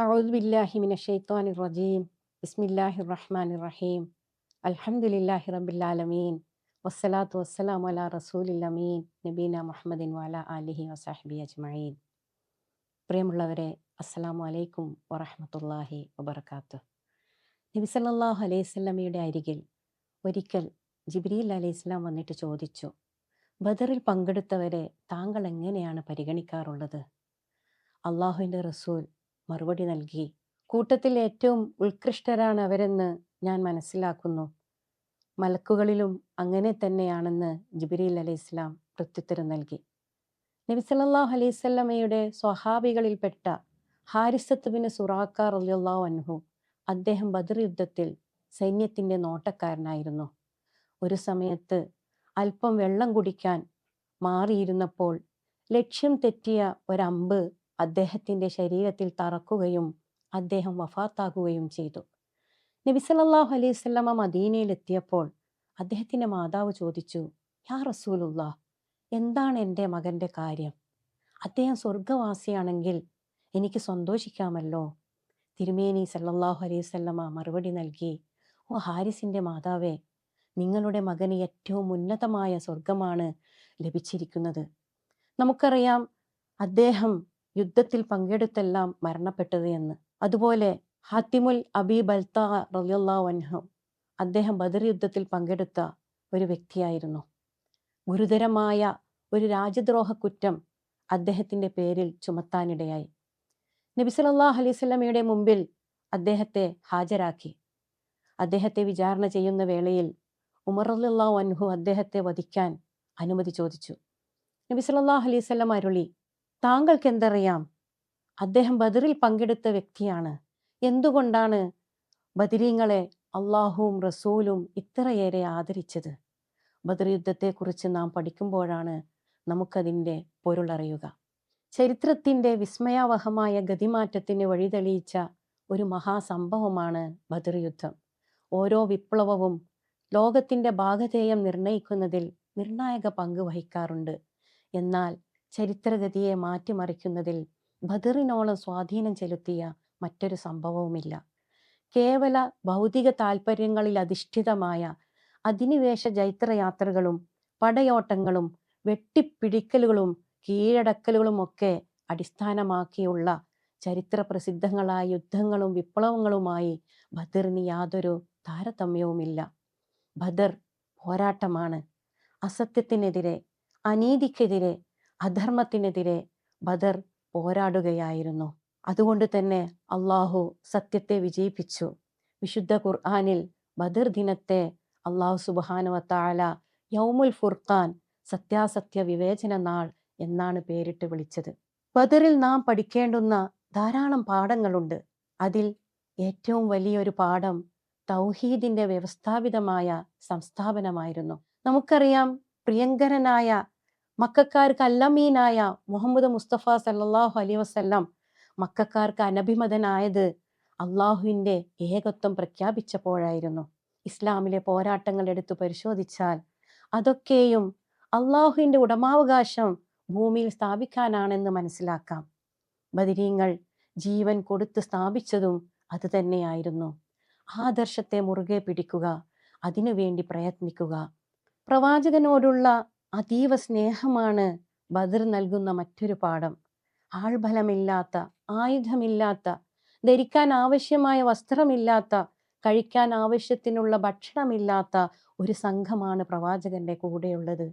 أعوذ بالله من الشيطان الرجيم بسم الله الرحمن الرحيم الحمد لله رب العالمين والصلاة والسلام على رسول الأمين നബീന മുഹമ്മദിൻ വാല ആലിഹി വസാഹിബി അജ്മഈൻ പ്രിയമുള്ളവരെ അസ്സലാമു അലൈക്കും വറഹ്മത്തുള്ളാഹി വബർക്കാത്തു നബി സല്ലല്ലാഹു അലൈഹി സ്വലമയുടെ അരികിൽ ഒരിക്കൽ ജിബ്രീൽ അലൈഹി സ്വലാം വന്നിട്ട് ചോദിച്ചു ബദറിൽ പങ്കെടുത്തവരെ താങ്കൾ എങ്ങനെയാണ് പരിഗണിക്കാറുള്ളത് അള്ളാഹുവിൻ്റെ റസൂൽ മറുപടി നൽകി. കൂട്ടത്തിൽ ഏറ്റവും ഉത്കൃഷ്ടരാണ് അവരെന്ന് ഞാൻ മനസ്സിലാക്കുന്നു. മലക്കുകളിലും അങ്ങനെ തന്നെയാണെന്ന് ജിബിരിൽ അലൈഹി ഇസ്ലാം പ്രത്യുത്തരം നൽകി. നബി സല്ലല്ലാഹു അലൈഹി സ്വഹാബികളിൽപ്പെട്ട ഹാരിസത്ത് ബിൻ സുറാക്ക അൻഹു അദ്ദേഹം ബദർ യുദ്ധത്തിൽ സൈന്യത്തിന്റെ നോട്ടക്കാരനായിരുന്നു. ഒരു സമയത്ത് അല്പം വെള്ളം കുടിക്കാൻ മാറിയിരുന്നപ്പോൾ ലക്ഷ്യം തെറ്റിയ ഒരമ്പ് അദ്ദേഹത്തിന്റെ ശരീരത്തിൽ തറക്കുകയും അദ്ദേഹം വഫാത്താകുകയും ചെയ്തു. നബിസലല്ലാഹു അലൈഹി വസല്ലമ മദീനയിലെത്തിയപ്പോൾ അദ്ദേഹത്തിന്റെ മാതാവ് ചോദിച്ചു യാ റസൂലുള്ള എന്താണ് എന്റെ മകന്റെ കാര്യം? അദ്ദേഹം സ്വർഗവാസിയാണെങ്കിൽ എനിക്ക് സന്തോഷിക്കാമല്ലോ. തിരുമേനി സല്ലല്ലാഹു അലൈഹി വസല്ലമ മറുപടി നൽകി ഓ ഹാരിസിന്റെ മാതാവേ നിങ്ങളുടെ മകന് ഏറ്റവും ഉന്നതമായ സ്വർഗമാണ് ലഭിച്ചിരിക്കുന്നത്. നമുക്കറിയാം അദ്ദേഹം യുദ്ധത്തിൽ പങ്കെടുത്തെല്ലാം മരണപ്പെട്ടത് എന്ന്. അതുപോലെ ഹാത്തിമുൽ അബി ബൽത്ത അൻഹു അദ്ദേഹം ബദർ യുദ്ധത്തിൽ പങ്കെടുത്ത ഒരു വ്യക്തിയായിരുന്നു. ഗുരുതരമായ ഒരു രാജ്യദ്രോഹ കുറ്റം അദ്ദേഹത്തിന്റെ പേരിൽ ചുമത്താനിടയായി. നബി സല്ലല്ലാഹു അലൈഹി വസല്ലമയുടെ മുമ്പിൽ അദ്ദേഹത്തെ ഹാജരാക്കി. അദ്ദേഹത്തെ വിചാരണ ചെയ്യുന്ന വേളയിൽ ഉമർ റളിയല്ലാഹു അൻഹു അദ്ദേഹത്തെ വധിക്കാൻ അനുമതി ചോദിച്ചു. നബി സല്ലല്ലാഹു അലൈഹി വസല്ലം അരുളി താങ്കൾക്ക് എന്തറിയാം അദ്ദേഹം ബദറിൽ പങ്കെടുത്ത വ്യക്തിയാണ്. എന്തുകൊണ്ടാണ് ബദരീങ്ങളെ അള്ളാഹുവും റസൂലും ഇത്രയേറെ ആദരിച്ചത്? ബദർ യുദ്ധത്തെക്കുറിച്ച് നാം പഠിക്കുമ്പോഴാണ് നമുക്കതിന്റെ പൊരുളറിയുക. ചരിത്രത്തിന്റെ വിസ്മയാവഹമായ ഗതിമാറ്റത്തിന് വഴിതെളിയിച്ച ഒരു മഹാസംഭവമാണ് ബദർ യുദ്ധം. ഓരോ വിപ്ലവവും ലോകത്തിന്റെ ഭാഗധേയം നിർണയിക്കുന്നതിൽ നിർണായക പങ്ക് വഹിക്കാറുണ്ട്. എന്നാൽ ചരിത്രഗതിയെ മാറ്റിമറിക്കുന്നതിൽ ബദറിനോളം സ്വാധീനം ചെലുത്തിയ മറ്റൊരു സംഭവവുമില്ല. കേവല ഭൗതിക താൽപ്പര്യങ്ങളിൽ അധിഷ്ഠിതമായ അധിനിവേശ ജൈത്രയാത്രകളും പടയോട്ടങ്ങളും വെട്ടിപ്പിടിക്കലുകളും കീഴടക്കലുകളും ഒക്കെ അടിസ്ഥാനമാക്കിയുള്ള ചരിത്ര പ്രസിദ്ധങ്ങളായ യുദ്ധങ്ങളും വിപ്ലവങ്ങളുമായി ബദറിന് യാതൊരു താരതമ്യവുമില്ല. ബദർ പോരാട്ടമാണ്. അസത്യത്തിനെതിരെ അനീതിക്കെതിരെ അധർമ്മത്തിനെതിരെ ബദർ പോരാടുകയായിരുന്നു. അതുകൊണ്ട് തന്നെ അള്ളാഹു സത്യത്തെ വിജയിപ്പിച്ചു. വിശുദ്ധ ഖുർആാനിൽ ബദർ ദിനത്തെ അള്ളാഹു സുബാനുവത്താല യൗമുൽ ഫുർഖാൻ സത്യാസത്യ വിവേചന നാൾ എന്നാണ് പേരിട്ട് വിളിച്ചത്. ബദറിൽ നാം പഠിക്കേണ്ടുന്ന ധാരാളം പാഠങ്ങളുണ്ട്. അതിൽ ഏറ്റവും വലിയൊരു പാഠം തൗഹീദിന്റെ വ്യവസ്ഥാപിതമായ സംസ്ഥാപനമായിരുന്നു. നമുക്കറിയാം പ്രിയങ്കരനായ മക്കാർക്ക് അല്ലമീനായ മുഹമ്മദ് മുസ്തഫ സല്ലാഹു അലൈ വസ്ല്ലാം മക്കാർക്ക് അനഭിമതനായത് അള്ളാഹുവിന്റെ ഏകത്വം പ്രഖ്യാപിച്ചപ്പോഴായിരുന്നു. ഇസ്ലാമിലെ പോരാട്ടങ്ങൾ എടുത്തു പരിശോധിച്ചാൽ അതൊക്കെയും അള്ളാഹുവിന്റെ ഉടമാവകാശം ഭൂമിയിൽ സ്ഥാപിക്കാനാണെന്ന് മനസ്സിലാക്കാം. ബദിരീങ്ങൾ ജീവൻ കൊടുത്ത് സ്ഥാപിച്ചതും അതുതന്നെയായിരുന്നു ആദർശത്തെ മുറുകെ പിടിക്കുക അതിനുവേണ്ടി പ്രയത്നിക്കുക. പ്രവാചകനോടുള്ള അതീവ സ്നേഹമാണ് ബദർ നൽകുന്ന മറ്റൊരു പാഠം. ആൾബലമില്ലാത്ത ആയുധമില്ലാത്ത ധരിക്കാൻ ആവശ്യമായ വസ്ത്രമില്ലാത്ത കഴിക്കാൻ ആവശ്യത്തിനുള്ള ഭക്ഷണമില്ലാത്ത ഒരു സംഘമാണ് പ്രവാചകന്റെ കൂടെയുള്ളത്.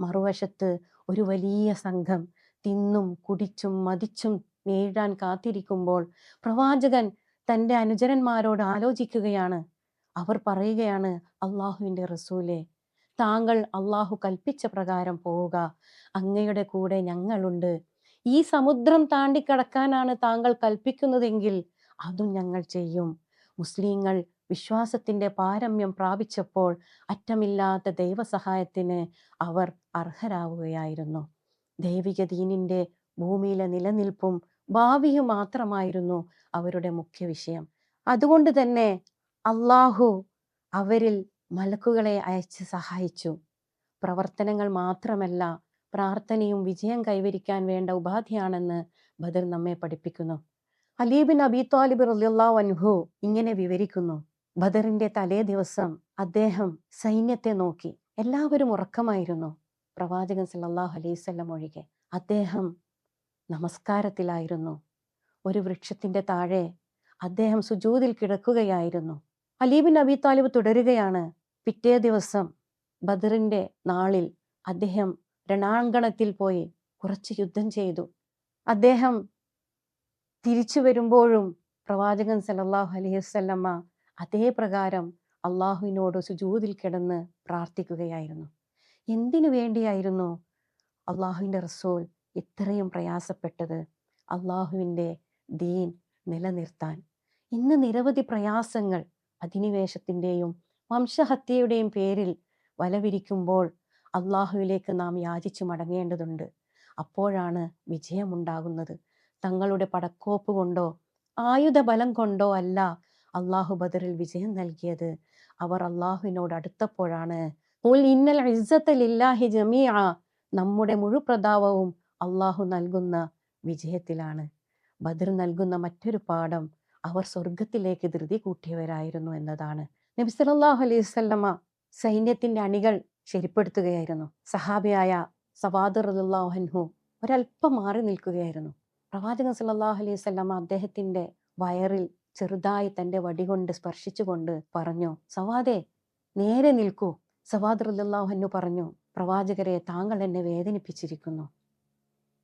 മറുവശത്ത് ഒരു വലിയ സംഘം തിന്നും കുടിച്ചും മതിച്ചും നേടാൻ കാത്തിരിക്കുമ്പോൾ പ്രവാചകൻ തന്റെ അനുചരന്മാരോട് ആലോചിക്കുകയാണ്. അവർ പറയുകയാണ് അള്ളാഹുവിന്റെ റസൂലെ താങ്കൾ അള്ളാഹു കൽപ്പിച്ച പ്രകാരം പോവുക. അങ്ങയുടെ കൂടെ ഞങ്ങളുണ്ട്. ഈ സമുദ്രം താണ്ടിക്കടക്കാനാണ് താങ്കൾ കൽപ്പിക്കുന്നതെങ്കിൽ അതും ഞങ്ങൾ ചെയ്യും. മുസ്ലിങ്ങൾ വിശ്വാസത്തിന്റെ പാരമ്യം പ്രാപിച്ചപ്പോൾ അറ്റമില്ലാത്ത ദൈവസഹായത്തിന് അവർ അർഹരാവുകയായിരുന്നു. ദൈവിക ദീനിന്റെ ഭൂമിയിലെ നിലനിൽപ്പും ഭാവിയും മാത്രമായിരുന്നു അവരുടെ മുഖ്യ വിഷയം അതുകൊണ്ട് തന്നെ അള്ളാഹു അവരിൽ മലക്കുകളെ അയച്ച് സഹായിച്ചു. പ്രവർത്തനങ്ങൾ മാത്രമല്ല പ്രാർത്ഥനയും വിജയം കൈവരിക്കാൻ വേണ്ട ഉപാധിയാണെന്ന് ബദർ നമ്മെ പഠിപ്പിക്കുന്നു. അലീബിൻ അബി താലിബ് റലിയുള്ള അൻഹു ഇങ്ങനെ വിവരിക്കുന്നു ബദറിന്റെ തലേ ദിവസം അദ്ദേഹം സൈന്യത്തെ നോക്കി എല്ലാവരും ഉറക്കമായിരുന്നു. പ്രവാചകൻ സല്ലാഹു അലൈവല്ലം ഒഴികെ അദ്ദേഹം നമസ്കാരത്തിലായിരുന്നു. ഒരു വൃക്ഷത്തിന്റെ താഴെ അദ്ദേഹം സുജൂതിൽ കിടക്കുകയായിരുന്നു. അലീബിൻ അബി താലിബ് തുടരുകയാണ് പിറ്റേ ദിവസം ബദറിന്റെ നാളിൽ അദ്ദേഹം രണാങ്കണത്തിൽ പോയി കുറച്ച് യുദ്ധം ചെയ്തു. അദ്ദേഹം തിരിച്ചു വരുമ്പോഴും പ്രവാചകൻ സലല്ലാഹു അലൈഹി അതേ പ്രകാരം അള്ളാഹുവിനോട് സുജൂതിൽ കിടന്ന് പ്രാർത്ഥിക്കുകയായിരുന്നു. എന്തിനു വേണ്ടിയായിരുന്നു അള്ളാഹുവിന്റെ റസൂൽ ഇത്രയും പ്രയാസപ്പെട്ടത്? അള്ളാഹുവിന്റെ ദീൻ നിലനിർത്താൻ. ഇന്ന് നിരവധി പ്രയാസങ്ങൾ അധിനിവേശത്തിന്റെയും വംശഹത്യയുടെയും പേരിൽ വലവിരിക്കുമ്പോൾ അള്ളാഹുവിലേക്ക് നാം യാചിച്ചു മടങ്ങേണ്ടതുണ്ട്. അപ്പോഴാണ് വിജയമുണ്ടാകുന്നത്. തങ്ങളുടെ പടക്കോപ്പ് കൊണ്ടോ ആയുധബലം കൊണ്ടോ അല്ല അള്ളാഹു ബദറിൽ വിജയം നൽകിയത്. അവർ അള്ളാഹുവിനോട് അടുത്തപ്പോഴാണ് ഇന്നൽ ഇസ്സത്തലില്ലാഹി ജമീഅ നമ്മുടെ മുഴുപ്രതാപവും അള്ളാഹു നൽകുന്ന വിജയത്തിലാണ്. ബദർ നൽകുന്ന മറ്റൊരു പാഠം അവർ സ്വർഗത്തിലേക്ക് ധൃതി കൂട്ടിയവരായിരുന്നു എന്നതാണ്. നബി സല്ലല്ലാഹു അലൈഹി വസല്ലമ സൈന്യത്തിന്റെ അണികൾ ശരിപ്പെടുത്തുകയായിരുന്നു. സഹാബിയായ സവാദർ അള്ളാഹു ഒരല്പം മാറി നിൽക്കുകയായിരുന്നു. പ്രവാചകൻ സല്ലല്ലാഹു അലൈഹി വസല്ലമ അദ്ദേഹത്തിന്റെ വയറിൽ ചെറുതായി തന്റെ വടികൊണ്ട് സ്പർശിച്ചുകൊണ്ട് പറഞ്ഞു സവാദെ നേരെ നിൽക്കൂ. സവാദർ അള്ളാഹു പറഞ്ഞു പ്രവാചകരെ താങ്കൾ എന്നെ വേദനിപ്പിച്ചിരിക്കുന്നു.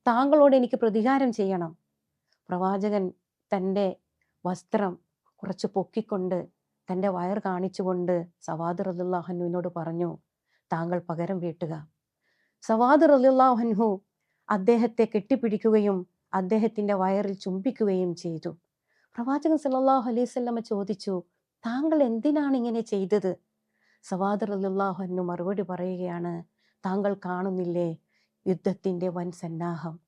താങ്കളോട് എനിക്ക് പ്രതികാരം ചെയ്യണം. പ്രവാചകൻ തന്റെ വസ്ത്രം കുറച്ച് പൊക്കിക്കൊണ്ട് തന്റെ വയർ കാണിച്ചുകൊണ്ട് സവാദ് റലുല്ലാഹനുവിനോട് പറഞ്ഞു താങ്കൾ പകരം വീട്ടുക. സവാദ് റലുല്ലാഹൻഹു അദ്ദേഹത്തെ കെട്ടിപ്പിടിക്കുകയും അദ്ദേഹത്തിന്റെ വയറിൽ ചുംബിക്കുകയും ചെയ്തു. പ്രവാചകൻ സല്ലാഹു അലൈവല്ലമ്മ ചോദിച്ചു താങ്കൾ എന്തിനാണ് ഇങ്ങനെ ചെയ്തത്? സവാദ് റലുല്ലാഹു മറുപടി പറയുകയാണ് താങ്കൾ കാണുന്നില്ലേ യുദ്ധത്തിന്റെ വൻ സന്നാഹം.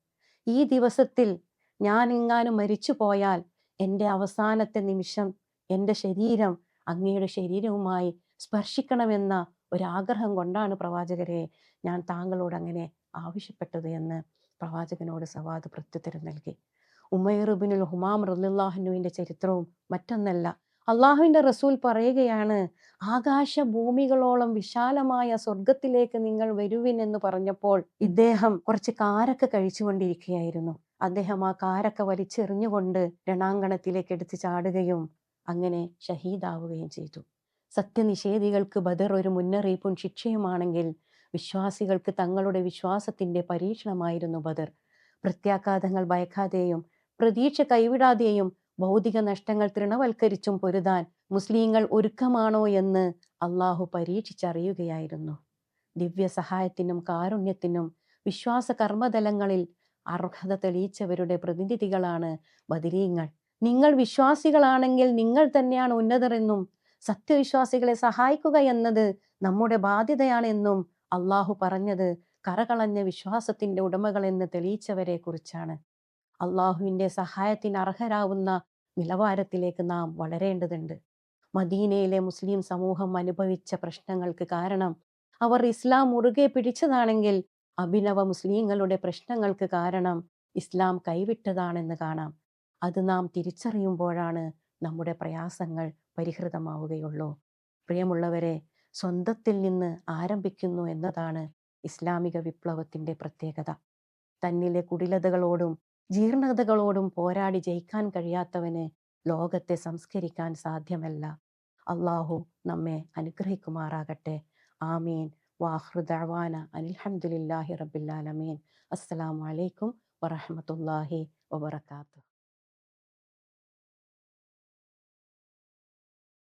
ഈ ദിവസത്തിൽ ഞാൻ എങ്ങാനും മരിച്ചു പോയാൽ എന്റെ അവസാനത്തെ നിമിഷം എന്റെ ശരീരം അങ്ങയുടെ ശരീരവുമായി സ്പർശിക്കണമെന്ന ഒരാഗ്രഹം കൊണ്ടാണ് പ്രവാചകരെ ഞാൻ താങ്കളോട് അങ്ങനെ ആവശ്യപ്പെട്ടത് എന്ന് പ്രവാചകനോട് സവാദ് പ്രത്യുത്തരം നൽകി. ഉമയറുബിനുൽ ഹുമാം റല്ലാഹുനുവിന്റെ ചരിത്രവും മറ്റൊന്നല്ല. അള്ളാഹുവിന്റെ റസൂൽ പറയുകയാണ് ആകാശ ഭൂമികളോളം വിശാലമായ സ്വർഗത്തിലേക്ക് നിങ്ങൾ വരുവിൻ എന്ന് പറഞ്ഞപ്പോൾ ഇദ്ദേഹം കുറച്ച് കാരക്ക കഴിച്ചുകൊണ്ടിരിക്കുകയായിരുന്നു. അദ്ദേഹം ആ കാരക്ക വലിച്ചെറിഞ്ഞുകൊണ്ട് രണാങ്കണത്തിലേക്ക് എടുത്തു ചാടുകയും അങ്ങനെ ഷഹീദാവുകയും ചെയ്തു. സത്യനിഷേധികൾക്ക് ബദർ ഒരു മുന്നറിയിപ്പും ശിക്ഷയുമാണെങ്കിൽ വിശ്വാസികൾക്ക് തങ്ങളുടെ വിശ്വാസത്തിന്റെ പരീക്ഷണമായിരുന്നു ബദർ. പ്രത്യാഘാതങ്ങൾ ഭയക്കാതെയും പ്രതീക്ഷ കൈവിടാതെയും ഭൗതിക നഷ്ടങ്ങൾ തൃണവൽക്കരിച്ചും പൊരുതാൻ മുസ്ലിങ്ങൾ ഒരുക്കമാണോ എന്ന് അള്ളാഹു പരീക്ഷിച്ചറിയുകയായിരുന്നു. ദിവ്യ സഹായത്തിനും കാരുണ്യത്തിനും വിശ്വാസ കർമ്മതലങ്ങളിൽ അർഹത തെളിയിച്ചവരുടെ പ്രതിനിധികളാണ് ബദിരീങ്ങൾ. നിങ്ങൾ വിശ്വാസികളാണെങ്കിൽ നിങ്ങൾ തന്നെയാണ് ഉന്നതർ എന്നും സത്യവിശ്വാസികളെ സഹായിക്കുക എന്നത് നമ്മുടെ ബാധ്യതയാണെന്നും അള്ളാഹു പറഞ്ഞത് കറകളഞ്ഞ വിശ്വാസത്തിന്റെ ഉടമകളെന്ന് തെളിയിച്ചവരെ കുറിച്ചാണ്. അള്ളാഹുവിന്റെ സഹായത്തിന് അർഹരാവുന്ന നിലവാരത്തിലേക്ക് നാം വളരേണ്ടതുണ്ട്. മദീനയിലെ മുസ്ലിം സമൂഹം അനുഭവിച്ച പ്രശ്നങ്ങൾക്ക് കാരണം അവർ ഇസ്ലാം മുറുകെ പിടിച്ചതാണെങ്കിൽ അഭിനവ മുസ്ലിങ്ങളുടെ പ്രശ്നങ്ങൾക്ക് കാരണം ഇസ്ലാം കൈവിട്ടതാണെന്ന് കാണാം. അത് നാം തിരിച്ചറിയുമ്പോഴാണ് നമ്മുടെ പ്രയാസങ്ങൾ പരിഹൃതമാവുകയുള്ളൂ. പ്രിയമുള്ളവരെ സ്വന്തത്തിൽ നിന്ന് ആരംഭിക്കുന്നു എന്നതാണ് ഇസ്ലാമിക വിപ്ലവത്തിന്റെ പ്രത്യേകത. തന്നിലെ കുടിലതകളോടും ജീർണതകളോടും പോരാടി ജയിക്കാൻ കഴിയാത്തവന് ലോകത്തെ സംസ്കരിക്കാൻ സാധ്യമല്ല. അള്ളാഹു നമ്മെ അനുഗ്രഹിക്കുമാറാകട്ടെ. ആമീൻ. വാഹൃദാന അനിൽഹമുല്ലാഹി റബില്ലാലമീൻ അസ്സലാമലൈക്കും വറഹമത്തല്ലാഹി വബർക്കാത്തു